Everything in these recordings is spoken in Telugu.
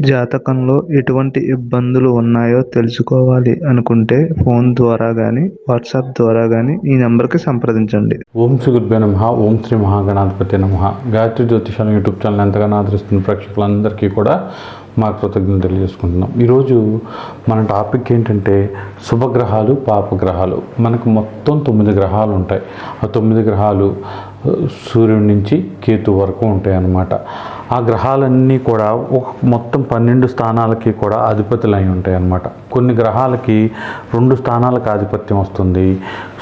జాతకంలో ఎటువంటి ఇబ్బందులు ఉన్నాయో తెలుసుకోవాలి అనుకుంటే ఫోన్ ద్వారా కానీ వాట్సాప్ ద్వారా కానీ ఈ నెంబర్కి సంప్రదించండి. ఓం శ్రీ గురుభ్యో నమ. ఓం శ్రీ మహాగణాధిపతి నమ. గాయత్రి జ్యోతిషాల యూట్యూబ్ ఛానల్ ఎంతగానో ఆదరిస్తున్న ప్రేక్షకులందరికీ కూడా మా కృతజ్ఞతలు తెలియజేసుకుంటున్నాం. ఈరోజు మన టాపిక్ ఏంటంటే శుభగ్రహాలు పాపగ్రహాలు. మనకు మొత్తం తొమ్మిది గ్రహాలు ఉంటాయి. ఆ తొమ్మిది గ్రహాలు సూర్యుడి నుంచి కేతు వరకు ఉంటాయి అన్నమాట ఆ గ్రహాలన్నీ కూడా ఒక మొత్తం పన్నెండు స్థానాలకి కూడా అధిపతులు అయి ఉంటాయి అన్నమాట. కొన్ని గ్రహాలకి రెండు స్థానాలకు ఆధిపత్యం వస్తుంది.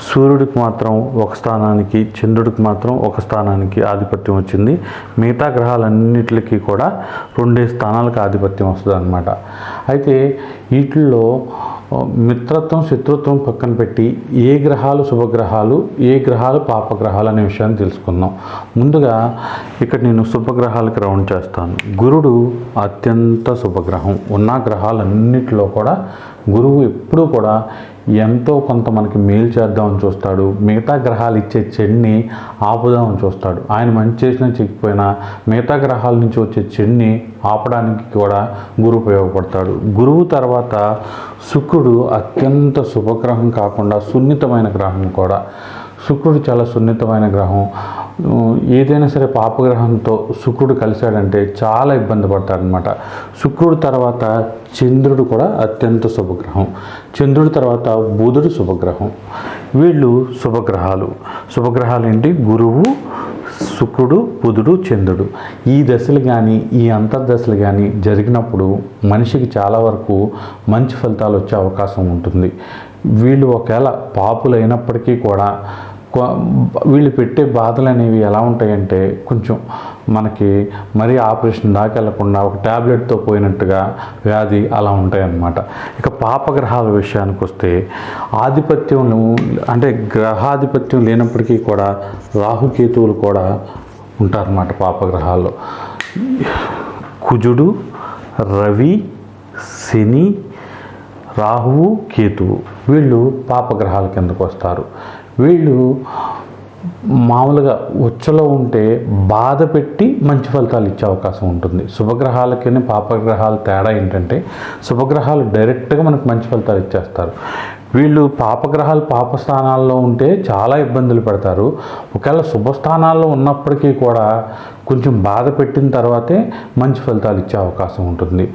సూర్యుడికి మాత్రం ఒక స్థానానికి చంద్రుడికి మాత్రం ఒక స్థానానికి ఆధిపత్యం వచ్చింది. మిగతా గ్రహాలన్నిటికీ కూడా రెండే స్థానాలకు ఆధిపత్యం వస్తుంది అనమాట అయితే వీటిల్లో మిత్రత్వం శత్రుత్వం పక్కన పెట్టి ఏ గ్రహాలు శుభగ్రహాలు ఏ గ్రహాలు పాపగ్రహాలు అనే విషయాన్ని తెలుసుకుందాం. ముందుగా ఇక్కడ నేను శుభగ్రహాలకు రౌండ్ చేస్తాను. గురుడు అత్యంత శుభగ్రహం. ఉన్న గ్రహాలన్నిటిలో కూడా గురువు ఎప్పుడూ కూడా ఎంతో కొంత మనకి మేలు చేద్దామని చూస్తాడు. మిగతా గ్రహాలు ఇచ్చే చెడుని ఆపుదామని చూస్తాడు. ఆయన మంచి చేసినా చెక్కిపోయినా మిగతా గ్రహాల నుంచి వచ్చే చెడుని ఆపడానికి కూడా గురువు ఉపయోగపడతాడు. గురువు తర్వాత శుక్రుడు అత్యంత శుభగ్రహం కాకుండా సున్నితమైన గ్రహం కూడా. శుక్రుడు చాలా సున్నితమైన గ్రహం. ఏదైనా సరే పాపగ్రహంతో శుక్రుడు కలిశాడంటే చాలా ఇబ్బంది పడతాడనమాట శుక్రుడు తర్వాత చంద్రుడు కూడా అత్యంత శుభగ్రహం. చంద్రుడి తర్వాత బుధుడు శుభగ్రహం. వీళ్ళు శుభగ్రహాలు. శుభగ్రహాలు ఏంటి? గురువు శుక్రుడు బుధుడు చంద్రుడు. ఈ దశలు కానీ ఈ అంతర్దశలు కానీ జరిగినప్పుడు మనిషికి చాలా వరకు మంచి ఫలితాలు వచ్చే అవకాశం ఉంటుంది. వీళ్ళు ఒకవేళ పాపులు అయినప్పటికీ కూడా వీళ్ళు పెట్టే బాధలు అనేవి ఎలా ఉంటాయంటే కొంచెం మనకి మరీ ఆపరేషన్ దాకా వెళ్ళకుండా ఒక ట్యాబ్లెట్తో పోయినట్టుగా వ్యాధి అలా ఉంటాయన్నమాట. ఇక పాపగ్రహాల విషయానికి వస్తే ఆధిపత్యం అంటే గ్రహాధిపత్యం లేనప్పటికీ కూడా రాహుకేతువులు కూడా ఉంటారన్నమాట పాపగ్రహాల్లో. కుజుడు రవి శని రాహువు కేతువు వీళ్ళు పాపగ్రహాల కిందకు వస్తారు. వీళ్ళు మామూలుగా ఉచ్చలో ఉంటే బాధ పెట్టి మంచి ఫలితాలు ఇచ్చే అవకాశం ఉంటుంది. శుభగ్రహాలకి పాపగ్రహాల తేడా ఏంటంటే శుభగ్రహాలు డైరెక్ట్గా మనకు మంచి ఫలితాలు ఇచ్చేస్తారు. వీళ్ళు పాపగ్రహాలు పాప స్థానాల్లో ఉంటే చాలా ఇబ్బందులు పెడతారు. ఒకవేళ శుభస్థానాల్లో ఉన్నప్పటికీ కూడా కొంచెం బాధ పెట్టిన తర్వాతే మంచి ఫలితాలు ఇచ్చే అవకాశం ఉంటుంది.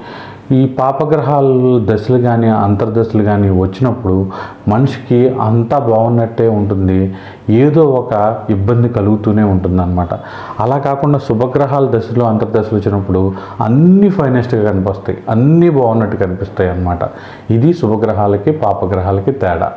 ఈ పాపగ్రహాలు దశలు కానీ అంతర్దశలు కానీ వచ్చినప్పుడు మనిషికి అంతా బాగున్నట్టే ఉంటుంది. ఏదో ఒక ఇబ్బంది కలుగుతూనే ఉంటుందన్నమాట. అలా కాకుండా శుభగ్రహాల దశలో అంతర్దశలు వచ్చినప్పుడు అన్నీ ఫైనెస్ట్గా కనిపిస్తాయి. అన్నీ బాగున్నట్టు కనిపిస్తాయి అన్నమాట ఇది శుభగ్రహాలకి పాపగ్రహాలకి తేడా.